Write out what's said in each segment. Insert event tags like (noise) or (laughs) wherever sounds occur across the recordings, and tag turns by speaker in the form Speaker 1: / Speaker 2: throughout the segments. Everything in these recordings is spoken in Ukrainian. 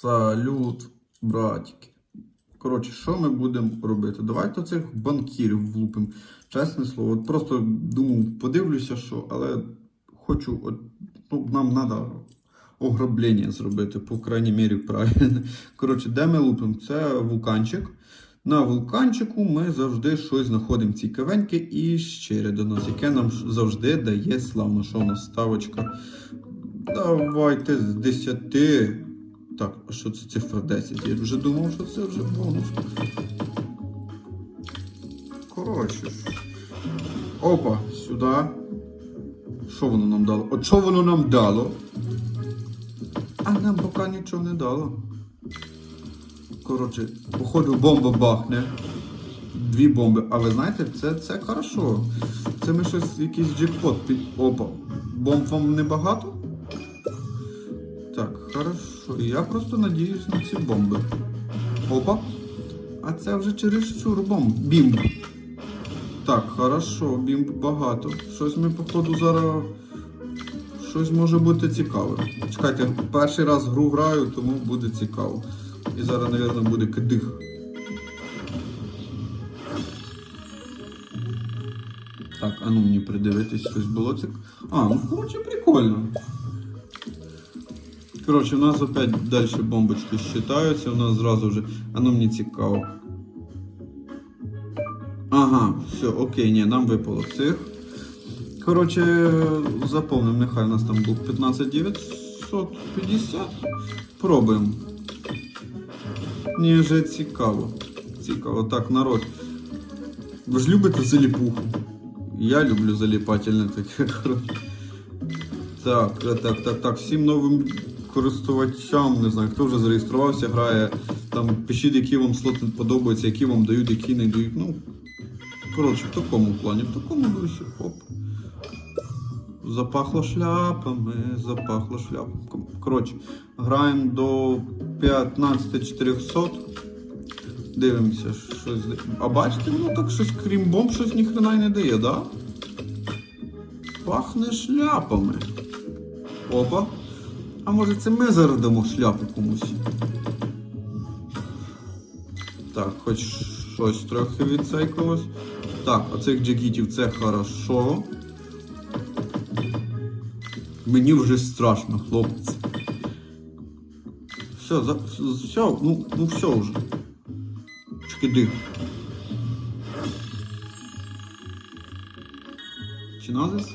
Speaker 1: Салют, братики. Коротше, що ми будемо робити? Давайте цих банкірів влупимо. Чесне слово, от просто думав, подивлюся, що, але хочу, от, ну, нам треба ограблення зробити, по крайній мірі, правильно. Коротше, де ми лупимо? Це вулканчик. На вулканчику ми завжди щось знаходимо цікавеньке і щире до нас, яке нам завжди дає славно. Що у нас ставочка? Давайте з 10. Так, а що це цифра 10? Я вже думав, що це вже бонус. Коротше. Опа, сюди. Що воно нам дало? От що воно нам дало? А нам поки нічого не дало. Коротше, походу бомба бахне. Дві бомби. А ви знаєте, це, це хорошо. Це ми щось, якийсь джекпот під. Опа. Бомб вам небагато? Так, хорошо. Я просто надіюсь на ці бомби. Опа. А це вже через бомб. Бімб. Так, хорошо, бімб багато. Щось ми, походу, зараз. Щось може бути цікаве. Чекайте, перший раз гру граю, тому буде цікаво. І зараз, мабуть, буде кидих. Так, а ну мені придивитись, щось було цікаве. А, ну коротше, прикольно. Коротше, у нас опять далі бомбочки считаються, у нас зразу вже. А ну мені цікаво. Ага, все, окей, ні, нам випало цих. Коротше, заповнимо, нехай у нас там був 15950. Пробуємо. Мені вже цікаво. Цікаво. Так, народ. Ви ж любите заліпуху? Я люблю заліпательне таке. (laughs) коротше. Так, так, так, так. Всім новим користувачам, не знаю, хто вже зареєструвався, грає. Там пишіть, які вам слоти подобаються, які вам дають, які не дають. Ну, коротше, в такому плані, в такому дусі. Оп. Запахло шляпами, запахло шляпами. Коротше, граємо до 15400. Дивимося, щось. А бачите, воно так щось крім бомб, щось ніхрена й не дає, да? Пахне шляпами. Опа. А може це ми зараз дамо шляпу комусь? Так, хоч щось трохи відсейкалось. Так, оцих джекітів це хорошо. Мені вже страшно, хлопці. Все, за, все, ну, ну все вже. Чкиди. Чиназис?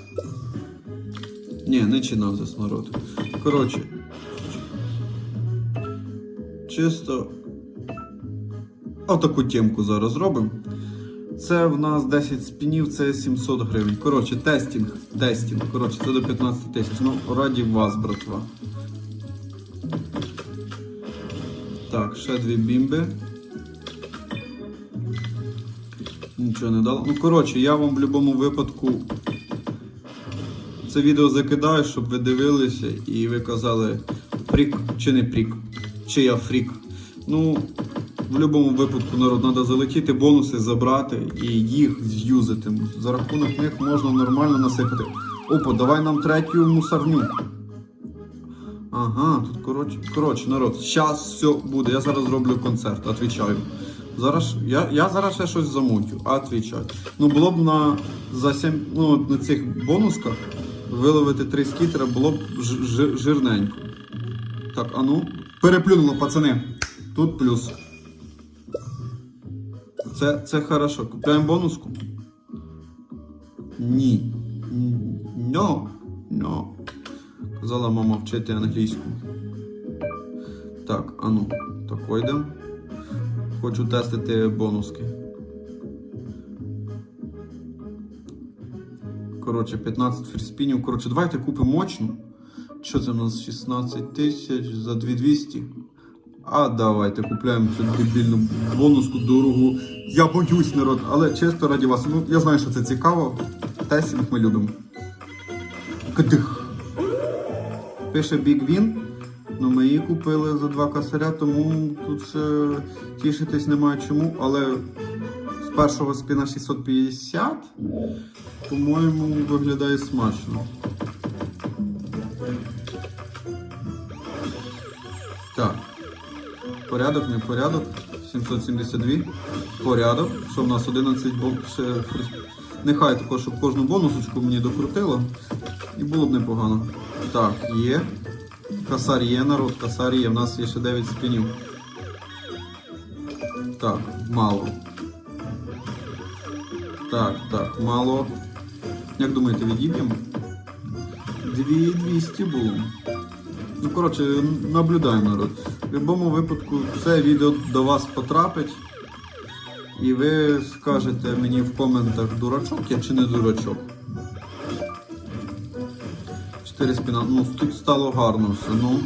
Speaker 1: Ні, не чиназис, народ. Коротше. Чисто. Отаку темку зараз робимо. Це в нас 10 спінів, це 700 гривень. Коротше, тестінг. Тестінг. Коротше, це до 15 тисяч. Ну, раді вас, братва. Так, ще дві бімби. Нічого не дало. Ну, коротше, я вам в будь-якому випадку це відео закидаю, щоб ви дивилися і ви казали прік чи не прік, чи я фрік. Ну, в будь-якому випадку народ треба залетіти, бонуси забрати і їх з'юзати. За рахунок них можна нормально насипати. Опа, давай нам третю мусорню. Ага, тут коротше, коротше, народ, зараз все буде. Я зараз зроблю концерт, отвічаю. Зараз я, я зараз ще щось замутю, отвічаю. Ну було б на за сім, ну, на цих бонусках виловити три скітера було б жирненько. Так, а ну. Переплюнуло, пацани. Тут плюс. Це, це хорошо. Купляємо бонуску? Ні. No. No. Казала мама вчити англійську. Так, а ну, так йдемо. Хочу тестити бонуски. Коротше, 15 фріспінів. Коротше, давайте купимо мощну. Що це у нас 16 тисяч за 2200? А давайте купляємо цю дебільну бонуску дорогу. Я боюсь, народ, але чисто раді вас. Ну, я знаю, що це цікаво. Тестінг ми любимо. Кадих. Пише Big Win. Ну, ми її купили за два косаря, тому тут ще тішитись немає чому, але першого спіна 650, по-моєму, виглядає смачно. Так. Порядок, не порядок. 772. Порядок. Що в нас 11 бон... ще Нехай також, щоб кожну бонусочку мені докрутило. І було б непогано. Так, є. Касар є, народ, касар є. У нас є ще 9 спінів. Так, мало. Так, так, мало. Як думаєте, відіб'ємо? 2200 було. Ну, коротше, наблюдаємо народ. В будь-якому випадку це відео до вас потрапить. І ви скажете мені в коментах, дурачок я чи не дурачок. 4 спіна. Ну, тут стало гарно все. Ну.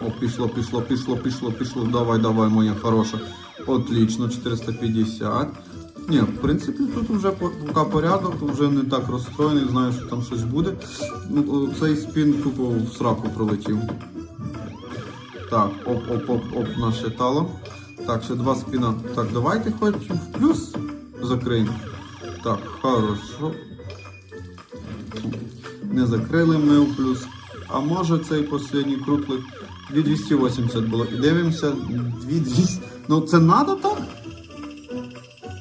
Speaker 1: О, пішло, пішло, пішло, пішло, пішло. Давай, давай, моя хороша. Отлично, 450. Ні, в принципі, тут вже по- поки порядок, вже не так розстроєний, знаю, що там щось буде. Ну, цей спін тупо в сраку пролетів. Так, оп, оп, оп, оп, наше тало. Так, ще два спіна. Так, давайте хоч в плюс закриємо. Так, хорошо. Не закрили ми в плюс. А може цей останній круглик 2280 було. І дивимося 2200. Ну це надо так?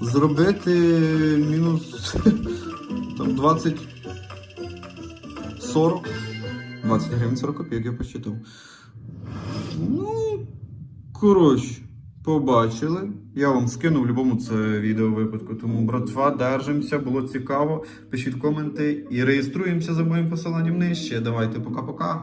Speaker 1: Зробити мінус (laughs) там 20 40 20 гривень 40 копійок, я посчитав. Ну, коротше, побачили. Я вам скину в будь-якому це відео випадку. Тому, братва, держимося, було цікаво. Пишіть коменти і реєструємося за моїм посиланням нижче. Давайте, пока-пока.